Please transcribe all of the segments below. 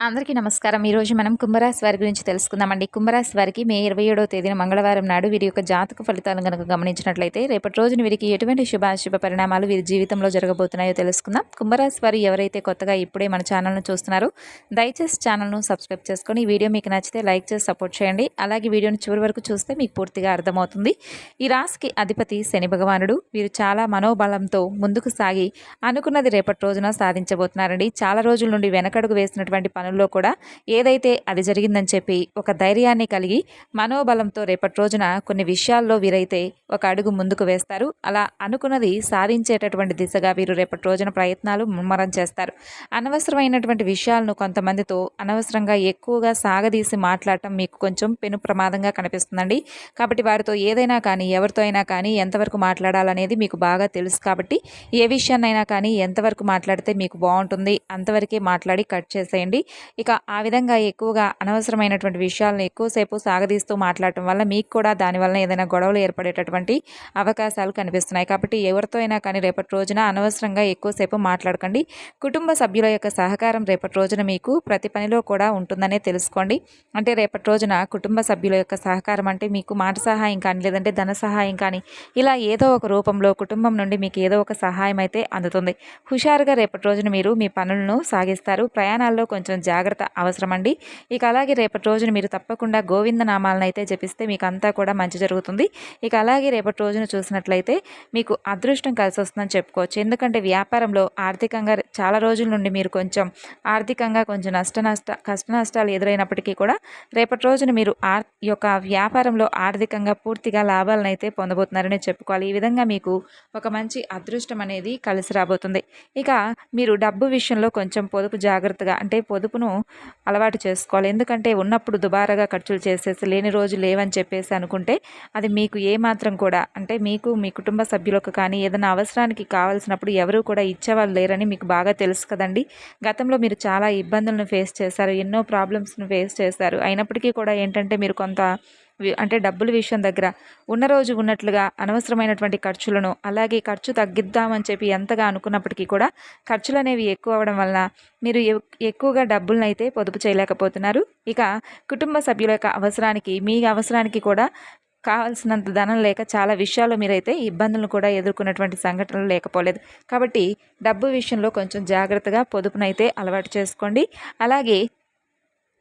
అందరికీ నమస్కారం. ఈరోజు మనం కుంభరాశి వారి గురించి తెలుసుకుందామండి. కుంభరాశి వారికి మే ఇరవై ఏడవ తేదీన మంగళవారం నాడు వీరి యొక్క జాతక ఫలితాలను కనుక గమనించినట్లయితే రేపటి రోజున వీరికి ఎటువంటి శుభాశుభ పరిణామాలు వీరి జీవితంలో జరగబోతున్నాయో తెలుసుకుందాం. కుంభరాశి వారు ఎవరైతే కొత్తగా ఇప్పుడే మన ఛానల్ను చూస్తున్నారో దయచేసి ఛానల్ను సబ్స్క్రైబ్ చేసుకొని ఈ వీడియో మీకు నచ్చితే లైక్ చేసి సపోర్ట్ చేయండి. అలాగే వీడియోని చివరి వరకు చూస్తే మీకు పూర్తిగా అర్థమవుతుంది. ఈ రాశికి అధిపతి శని భగవానుడు. వీరు చాలా మనోబలంతో ముందుకు సాగి అనుకున్నది రేపటి రోజున సాధించబోతున్నారండి. చాలా రోజుల నుండి వెనకడుగు వేసినటువంటి పనుల్లో కూడా ఏదైతే అది జరిగిందని చెప్పి ఒక ధైర్యాన్ని కలిగి మనోబలంతో రేపటి రోజున కొన్ని విషయాల్లో వీరైతే ఒక అడుగు ముందుకు వేస్తారు. అలా అనుకున్నది సాధించేటటువంటి దిశగా వీరు రేపటి రోజున ప్రయత్నాలు ముమ్మరం చేస్తారు. అనవసరమైనటువంటి విషయాలను కొంతమందితో అనవసరంగా ఎక్కువగా సాగదీసి మాట్లాడటం మీకు కొంచెం పెను ప్రమాదంగా కనిపిస్తుందండి. కాబట్టి వారితో ఏదైనా కానీ ఎవరితో అయినా కానీ ఎంతవరకు మాట్లాడాలనేది మీకు బాగా తెలుసు కాబట్టి ఏ విషయాన్నైనా కానీ ఎంతవరకు మాట్లాడితే మీకు బాగుంటుంది అంతవరకే మాట్లాడి కట్ చేసేయండి. ఇక ఆ విధంగా ఎక్కువగా అనవసరమైనటువంటి విషయాలను ఎక్కువసేపు సాగదీస్తూ మాట్లాడటం వల్ల మీకు కూడా దానివల్ల ఏదైనా గొడవలు ఏర్పడేటటువంటి అవకాశాలు కనిపిస్తున్నాయి. కాబట్టి ఎవరితో అయినా కానీ రేపటి రోజున అనవసరంగా ఎక్కువసేపు మాట్లాడకండి. కుటుంబ సభ్యుల యొక్క సహకారం రేపటి రోజున మీకు ప్రతి పనిలో కూడా ఉంటుందనే తెలుసుకోండి. అంటే రేపటి రోజున కుటుంబ సభ్యుల యొక్క సహకారం అంటే మీకు మాట సహాయం కానీ లేదంటే ధన సహాయం కానీ ఇలా ఏదో ఒక రూపంలో కుటుంబం నుండి మీకు ఏదో ఒక సహాయం అయితే అందుతుంది. హుషారుగా రేపటి రోజున మీరు మీ పనులను సాగిస్తారు. ప్రయాణాల్లో కొంచెం జాగ్రత్త అవసరమండి. ఇక అలాగే రేపటి రోజున మీరు తప్పకుండా గోవింద నామాలను అయితే జపిస్తే మీకు అంతా కూడా మంచి జరుగుతుంది. ఇక అలాగే రేపటి రోజున చూసినట్లయితే మీకు అదృష్టం కలిసి వస్తుందని చెప్పుకోవచ్చు. ఎందుకంటే వ్యాపారంలో ఆర్థికంగా చాలా రోజుల నుండి మీరు కొంచెం ఆర్థికంగా కొంచెం నష్ట నష్ట కష్ట నష్టాలు ఎదురైనప్పటికీ కూడా రేపటి రోజున మీరు ఆర్ యొక్క వ్యాపారంలో ఆర్థికంగా పూర్తిగా లాభాలను అయితే పొందబోతున్నారని చెప్పుకోవాలి. ఈ విధంగా మీకు ఒక మంచి అదృష్టం అనేది కలిసి రాబోతుంది. ఇక మీరు డబ్బు విషయంలో కొంచెం పొదుపు జాగ్రత్తగా అంటే పొదుపు పొదుపును అలవాటు చేసుకోవాలి. ఎందుకంటే ఉన్నప్పుడు దుబారాగా ఖర్చులు చేసేసి లేని రోజు లేవని చెప్పేసి అనుకుంటే అది మీకు ఏమాత్రం కూడా అంటే మీకు మీ కుటుంబ సభ్యులకు కానీ ఏదైనా అవసరానికి కావాల్సినప్పుడు ఎవరు కూడా ఇచ్చేవాళ్ళు లేరని మీకు బాగా తెలుసు కదండి. గతంలో మీరు చాలా ఇబ్బందులను ఫేస్ చేశారు ఎన్నో ప్రాబ్లమ్స్ను ఫేస్ చేశారు. అయినప్పటికీ కూడా ఏంటంటే మీరు కొంత అంటే డబ్బుల విషయం దగ్గర ఉన్న రోజు ఉన్నట్లుగా అనవసరమైనటువంటి ఖర్చులను అలాగే ఖర్చు తగ్గిద్దామని చెప్పి ఎంతగా అనుకున్నప్పటికీ కూడా ఖర్చులు అనేవి ఎక్కువ అవ్వడం వలన మీరు ఎక్కువగా డబ్బులను అయితే పొదుపు చేయలేకపోతున్నారు. ఇక కుటుంబ సభ్యుల యొక్క అవసరానికి మీ అవసరానికి కూడా కావాల్సినంత ధనం లేక చాలా విషయాల్లో మీరైతే ఇబ్బందులను కూడా ఎదుర్కొన్నటువంటి సంఘటనలు లేకపోలేదు. కాబట్టి డబ్బు విషయంలో కొంచెం జాగ్రత్తగా పొదుపునైతే అలవాటు చేసుకోండి. అలాగే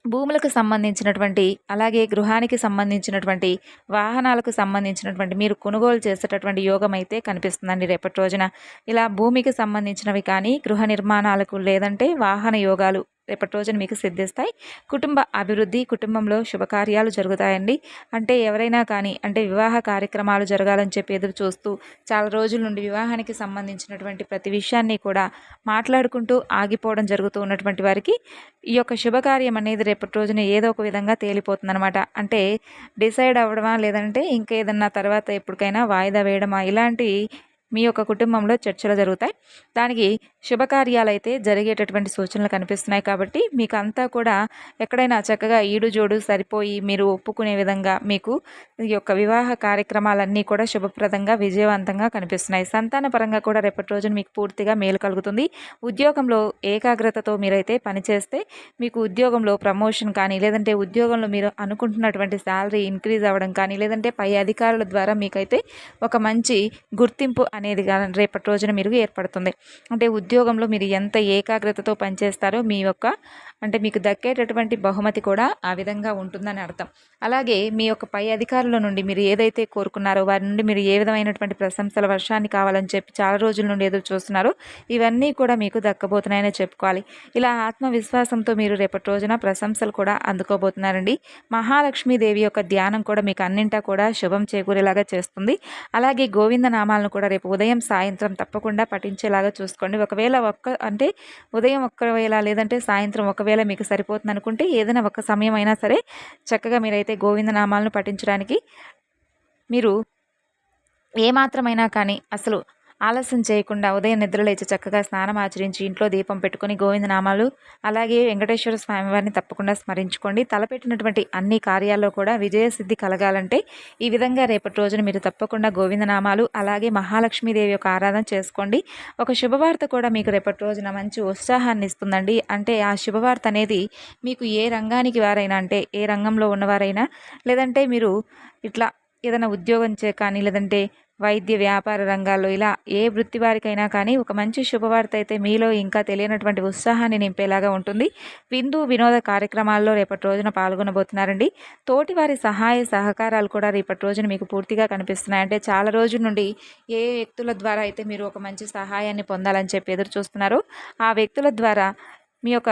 భూములకు సంబంధించినటువంటి అలాగే గృహానికి సంబంధించినటువంటి వాహనాలకు సంబంధించినటువంటి మీరు కొనుగోలు చేసేటటువంటి యోగం అయితే కనిపిస్తుందండి రేపటి రోజున. ఇలా భూమికి సంబంధించినవి కానీ గృహ నిర్మాణాలకు లేదంటే వాహన యోగాలు రేపటి రోజున మీకు సిద్ధిస్తాయి. కుటుంబ అభివృద్ధి కుటుంబంలో శుభకార్యాలు జరుగుతాయండి. అంటే ఎవరైనా కానీ అంటే వివాహ కార్యక్రమాలు జరగాలని చెప్పి ఎదురు చూస్తూ చాలా రోజుల నుండి వివాహానికి సంబంధించినటువంటి ప్రతి విషయాన్ని కూడా మాట్లాడుకుంటూ ఆగిపోవడం జరుగుతూ ఉన్నటువంటి వారికి ఈ యొక్క శుభకార్యం అనేది రేపటి రోజున ఏదో ఒక విధంగా తేలిపోతుందనమాట అంటే డిసైడ్ అవ్వడమా లేదంటే ఇంకేదన్నా తర్వాత ఎప్పటికైనా వాయిదా వేయడమా ఇలాంటి మీ యొక్క కుటుంబంలో చర్చలు జరుగుతాయి. దానికి శుభకార్యాలు అయితే జరిగేటటువంటి సూచనలు కనిపిస్తున్నాయి కాబట్టి మీకు అంతా కూడా ఎక్కడైనా చక్కగా ఈడు జోడు సరిపోయి మీరు ఒప్పుకునే విధంగా మీకు ఈ యొక్క వివాహ కార్యక్రమాలన్నీ కూడా శుభప్రదంగా విజయవంతంగా కనిపిస్తున్నాయి. సంతాన పరంగా కూడా రేపటి రోజున మీకు పూర్తిగా మేలు కలుగుతుంది. ఉద్యోగంలో ఏకాగ్రతతో మీరైతే పనిచేస్తే మీకు ఉద్యోగంలో ప్రమోషన్ కానీ లేదంటే ఉద్యోగంలో మీరు అనుకుంటున్నటువంటి శాలరీ ఇంక్రీజ్ అవ్వడం కానీ లేదంటే పై అధికారుల ద్వారా మీకైతే ఒక మంచి గుర్తింపు అనేది రేపటి రోజున మీరు ఏర్పడుతుంది. అంటే ఉద్యోగంలో మీరు ఎంత ఏకాగ్రతతో పనిచేస్తారో మీ యొక్క అంటే మీకు దక్కేటటువంటి బహుమతి కూడా ఆ విధంగా ఉంటుందని అర్థం. అలాగే మీ యొక్క పై అధికారుల నుండి మీరు ఏదైతే కోరుకున్నారో వారి నుండి మీరు ఏ విధమైనటువంటి ప్రశంసల వర్షాన్ని కావాలని చెప్పి చాలా రోజుల నుండి ఎదురు చూస్తున్నారో ఇవన్నీ కూడా మీకు దక్కబోతున్నాయని చెప్పుకోవాలి. ఇలా ఆత్మవిశ్వాసంతో మీరు రేపటి రోజున ప్రశంసలు కూడా అందుకోబోతున్నారండి. మహాలక్ష్మీదేవి యొక్క ధ్యానం కూడా మీకు అన్నింటా కూడా శుభం చేకూరేలాగా చేస్తుంది. అలాగే గోవింద నామాలను కూడా రేపు ఉదయం సాయంత్రం తప్పకుండా పఠించేలాగా చూసుకోండి. ఒకవేళ ఒకవేళ ఒక్క అంటే ఉదయం ఒక్కవేళ లేదంటే సాయంత్రం ఒకవేళ మీకు సరిపోతుంది అనుకుంటే ఏదైనా ఒక సమయం అయినా సరే చక్కగా మీరైతే గోవిందనామాలను పఠించడానికి మీరు ఏమాత్రమైనా కానీ అసలు ఆలస్యం చేయకుండా ఉదయం నిద్రలేచి చక్కగా స్నానం ఆచరించి ఇంట్లో దీపం పెట్టుకుని గోవిందనామాలు అలాగే వెంకటేశ్వర స్వామి వారిని తప్పకుండా స్మరించుకోండి. తలపెట్టినటువంటి అన్ని కార్యాల్లో కూడా విజయసిద్ధి కలగాలంటే ఈ విధంగా రేపటి రోజున మీరు తప్పకుండా గోవిందనామాలు అలాగే మహాలక్ష్మీదేవి యొక్క ఆరాధన చేసుకోండి. ఒక శుభవార్త కూడా మీకు రేపటి రోజున మంచి ఉత్సాహాన్ని ఇస్తుందండి. అంటే ఆ శుభవార్త అనేది మీకు ఏ రంగానికి వారైనా అంటే ఏ రంగంలో ఉన్నవారైనా లేదంటే మీరు ఇట్లా ఏదైనా ఉద్యోగం చే కానీ లేదంటే వైద్య వ్యాపార రంగాల్లో ఇలా ఏ వృత్తి వారికైనా కానీ ఒక మంచి శుభవార్త అయితే మీలో ఇంకా తెలియనటువంటి ఉత్సాహాన్ని నింపేలాగా ఉంటుంది. విందు వినోద కార్యక్రమాల్లో రేపటి రోజున పాల్గొనబోతున్నారండి. తోటి వారి సహాయ సహకారాలు కూడా రేపటి రోజున మీకు పూర్తిగా కనిపిస్తున్నాయి అంటే చాలా రోజుల నుండి ఏ వ్యక్తుల ద్వారా అయితే మీరు ఒక మంచి సహాయాన్ని పొందాలని చెప్పి ఎదురు చూస్తున్నారో. ఆ వ్యక్తుల ద్వారా మీ యొక్క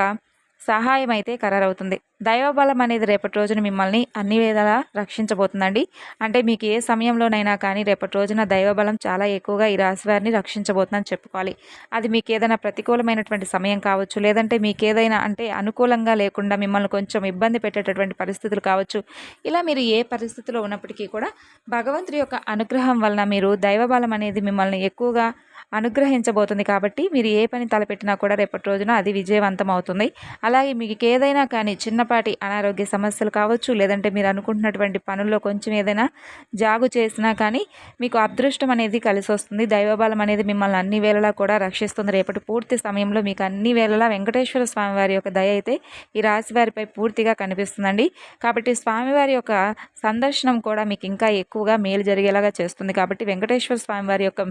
సహాయం అయితే ఖరారవుతుంది. దైవబలం అనేది రేపటి రోజున మిమ్మల్ని అన్ని విధాలా రక్షించబోతుందండి. అంటే మీకు ఏ సమయంలోనైనా కానీ రేపటి రోజున దైవబలం చాలా ఎక్కువగా ఈ రాశి వారిని రక్షించబోతుందని చెప్పుకోవాలి. అది మీకు ఏదైనా ప్రతికూలమైనటువంటి సమయం కావచ్చు లేదంటే మీకు ఏదైనా అంటే అనుకూలంగా లేకుండా మిమ్మల్ని కొంచెం ఇబ్బంది పెట్టేటటువంటి పరిస్థితులు కావచ్చు. ఇలా మీరు ఏ పరిస్థితిలో ఉన్నప్పటికీ కూడా భగవంతుడి యొక్క అనుగ్రహం వలన మీరు దైవబలం అనేది మిమ్మల్ని ఎక్కువగా అనుగ్రహించబోతుంది కాబట్టి మీరు ఏ పని తలపెట్టినా కూడా రేపటి రోజున అది విజయవంతం అవుతుంది. అలాగే మీకు ఏదైనా కానీ చిన్నపాటి అనారోగ్య సమస్యలు కావచ్చు లేదంటే మీరు అనుకుంటున్నటువంటి పనుల్లో కొంచెం ఏదైనా జాగు చేసినా కానీ మీకు అదృష్టం అనేది కలిసి వస్తుంది. దైవబలం అనేది మిమ్మల్ని అన్ని వేళలా కూడా రక్షిస్తుంది. రేపటి పూర్తి సమయంలో మీకు అన్ని వేళలా వెంకటేశ్వర స్వామి వారి యొక్క దయ అయితే ఈ రాశి వారిపై పూర్తిగా కనిపిస్తుందండి. కాబట్టి స్వామివారి యొక్క సందర్శనం కూడా మీకు ఇంకా ఎక్కువగా మేలు జరిగేలాగా చేస్తుంది. కాబట్టి వెంకటేశ్వర స్వామి వారి యొక్క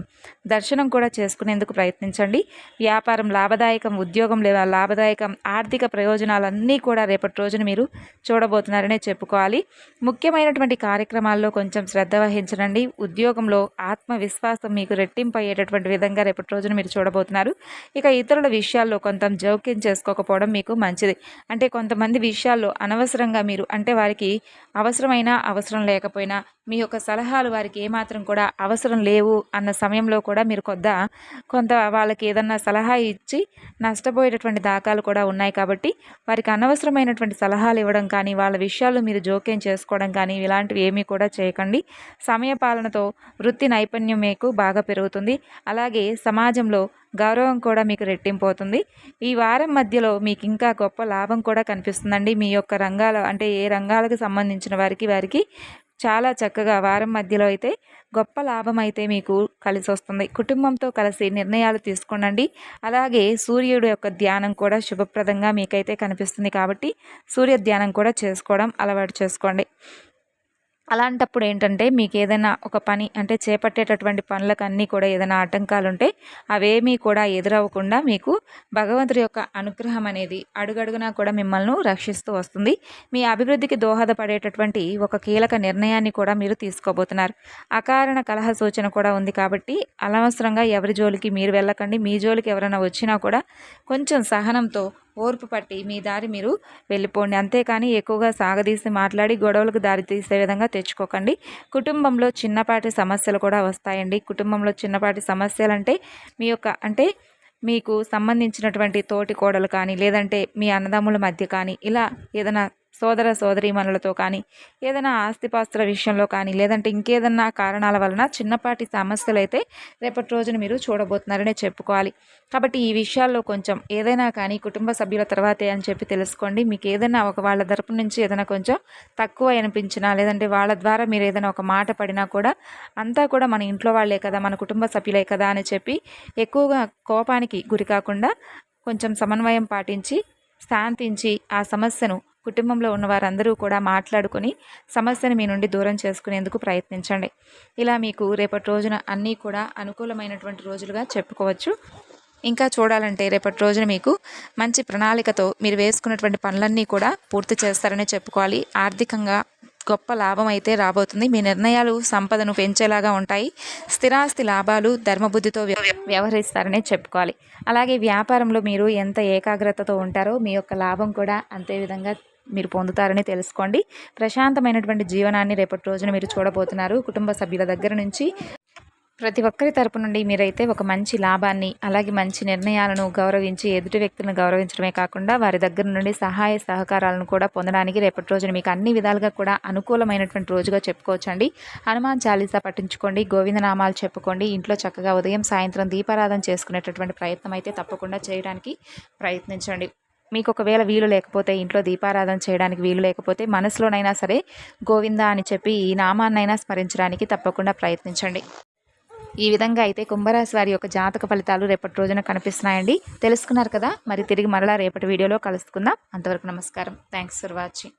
దర్శనం కూడా చేసుకునేందుకు ప్రయత్నించండి. వ్యాపారం లాభదాయకం ఉద్యోగం లేదా లాభదాయకం ఆర్థిక ప్రయోజనాలన్నీ కూడా రేపటి రోజున మీరు చూడబోతున్నారనే చెప్పుకోవాలి. ముఖ్యమైనటువంటి కార్యక్రమాల్లో కొంచెం శ్రద్ధ వహించనండి. ఉద్యోగంలో ఆత్మవిశ్వాసం మీకు రెట్టింపు అయ్యేటటువంటి విధంగా రేపటి రోజున మీరు చూడబోతున్నారు. ఇక ఇతరుల విషయాల్లో కొంత జోక్యం చేసుకోకపోవడం మీకు మంచిది. అంటే కొంతమంది విషయాల్లో అనవసరంగా మీరు అంటే వారికి అవసరమైన అవసరం లేకపోయినా మీ యొక్క సలహాలు వారికి ఏమాత్రం కూడా అవసరం లేవు అన్న సమయంలో కూడా మీరు కొద్ద కొంత వాళ్ళకి ఏదన్నా సలహా ఇచ్చి నష్టపోయేటటువంటి దాఖలు కూడా ఉన్నాయి కాబట్టి వారికి అనవసరమైనటువంటి సలహాలు ఇవ్వడం కానీ వాళ్ళ విషయాలు మీరు జోక్యం చేసుకోవడం కానీ ఇలాంటివి ఏమీ కూడా చేయకండి. సమయపాలనతో వృత్తి నైపుణ్యం మీకు బాగా పెరుగుతుంది. అలాగే సమాజంలో గౌరవం కూడా మీకు రెట్టింపోతుంది ఈ వారం మధ్యలో మీకు ఇంకా గొప్ప లాభం కూడా కనిపిస్తుందండి. మీ యొక్క రంగాల అంటే ఏ రంగాలకు సంబంధించిన వారికి వారికి చాలా చక్కగా వారం మధ్యలో అయితే గొప్ప లాభం అయితే మీకు కలిసి వస్తుంది కుటుంబంతో కలిసి నిర్ణయాలు తీసుకోండి అలాగే సూర్యుడు యొక్క ధ్యానం కూడా శుభప్రదంగా మీకైతే కనిపిస్తుంది కాబట్టి సూర్య ధ్యానం కూడా చేసుకోవడం అలవాటు చేసుకోండి. అలాంటప్పుడు ఏంటంటే మీకు ఏదైనా ఒక పని అంటే చేపట్టేటటువంటి పనులకు అన్నీ కూడా ఏదైనా ఆటంకాలు ఉంటే అవేమీ కూడా ఎదురవ్వకుండా మీకు భగవంతుడి యొక్క అనుగ్రహం అనేది అడుగడుగునా కూడా మిమ్మల్ని రక్షిస్తూ వస్తుంది. మీ అభివృద్ధికి దోహదపడేటటువంటి ఒక కీలక నిర్ణయాన్ని కూడా మీరు తీసుకోబోతున్నారు. అకారణ కలహ సూచన కూడా ఉంది కాబట్టి అనవసరంగా ఎవరి జోలికి మీరు వెళ్ళకండి. మీ జోలికి ఎవరైనా వచ్చినా కూడా కొంచెం సహనంతో ఓర్పు పట్టి మీ దారి మీరు వెళ్ళిపోండి. అంతేకాని ఎక్కువగా సాగదీసి మాట్లాడి గొడవలకు దారి తీసే విధంగా తెచ్చుకోకండి. కుటుంబంలో చిన్నపాటి సమస్యలు కూడా వస్తాయండి. కుటుంబంలో చిన్నపాటి సమస్యలు అంటే మీ యొక్క అంటే మీకు సంబంధించినటువంటి తోటి కోడలు కానీ లేదంటే మీ అన్నదమ్ముల మధ్య కానీ ఇలా ఏదైనా సోదర సోదరీమణులతో కానీ ఏదైనా ఆస్తిపాస్తుల విషయంలో కానీ లేదంటే ఇంకేదన్నా కారణాల వలన చిన్నపాటి సమస్యలు అయితే రేపటి రోజున మీరు చూడబోతున్నారనే చెప్పుకోవాలి. కాబట్టి ఈ విషయాల్లో కొంచెం ఏదైనా కానీ కుటుంబ సభ్యుల తర్వాతే అని చెప్పి తెలుసుకోండి. మీకు ఏదైనా ఒక వాళ్ళ తరపు నుంచి ఏదైనా కొంచెం తక్కువ అనిపించినా లేదంటే వాళ్ళ ద్వారా మీరు ఏదైనా ఒక మాట పడినా కూడా అంతా కూడా మన ఇంట్లో వాళ్ళే కదా మన కుటుంబ సభ్యులే కదా అని చెప్పి ఎక్కువగా కోపానికి గురి కాకుండా కొంచెం సమన్వయం పాటించి శాంతించి ఆ సమస్యను కుటుంబంలో ఉన్న వారందరూ కూడా మాట్లాడుకొని సమస్యను మీ నుండి దూరం చేసుకునేందుకు ప్రయత్నించండి. ఇలా మీకు రేపటి రోజున అన్నీ కూడా అనుకూలమైనటువంటి రోజులుగా చెప్పుకోవచ్చు. ఇంకా చూడాలంటే రేపటి రోజున మీకు మంచి ప్రణాళికతో మీరు వేసుకున్నటువంటి పనులన్నీ కూడా పూర్తి చేస్తారని చెప్పుకోవాలి. ఆర్థికంగా గొప్ప లాభం అయితే రాబోతుంది. మీ నిర్ణయాలు సంపదను పెంచేలాగా ఉంటాయి. స్థిరాస్తి లాభాలు ధర్మబుద్ధితో వ్యవహరిస్తారనే చెప్పుకోవాలి. అలాగే వ్యాపారంలో మీరు ఎంత ఏకాగ్రతతో ఉంటారో మీ యొక్క లాభం కూడా అంతే విధంగా మీరు పొందుతారని తెలుసుకోండి. ప్రశాంతమైనటువంటి జీవనాన్ని రేపటి రోజున మీరు చూడబోతున్నారు. కుటుంబ సభ్యుల దగ్గర నుంచి ప్రతి ఒక్కరి తరపు నుండి మీరైతే ఒక మంచి లాభాన్ని అలాగే మంచి నిర్ణయాలను గౌరవించి ఎదుటి వ్యక్తులను గౌరవించడమే కాకుండా వారి దగ్గర నుండి సహాయ సహకారాలను కూడా పొందడానికి రేపటి రోజున మీకు అన్ని విధాలుగా కూడా అనుకూలమైనటువంటి రోజుగా చెప్పుకోవచ్చండి. హనుమాన్ చాలీసా పట్టించుకోండి గోవిందనామాలు చెప్పుకోండి ఇంట్లో చక్కగా ఉదయం సాయంత్రం దీపారాధన చేసుకునేటటువంటి ప్రయత్నం అయితే తప్పకుండా చేయడానికి ప్రయత్నించండి. మీకు ఒకవేళ వీలు లేకపోతే ఇంట్లో దీపారాధన చేయడానికి వీలు లేకపోతే మనసులోనైనా సరే గోవింద అని చెప్పి ఈ నామాన్నైనా స్మరించడానికి తప్పకుండా ప్రయత్నించండి. ఈ విధంగా అయితే కుంభరాశి వారి యొక్క జాతక ఫలితాలు రేపటి రోజున కనిపిస్తున్నాయండి. తెలుసుకున్నారు కదా? మరి తిరిగి మరలా రేపటి వీడియోలో కలుసుకుందాం. అంతవరకు నమస్కారం. Thanks for watching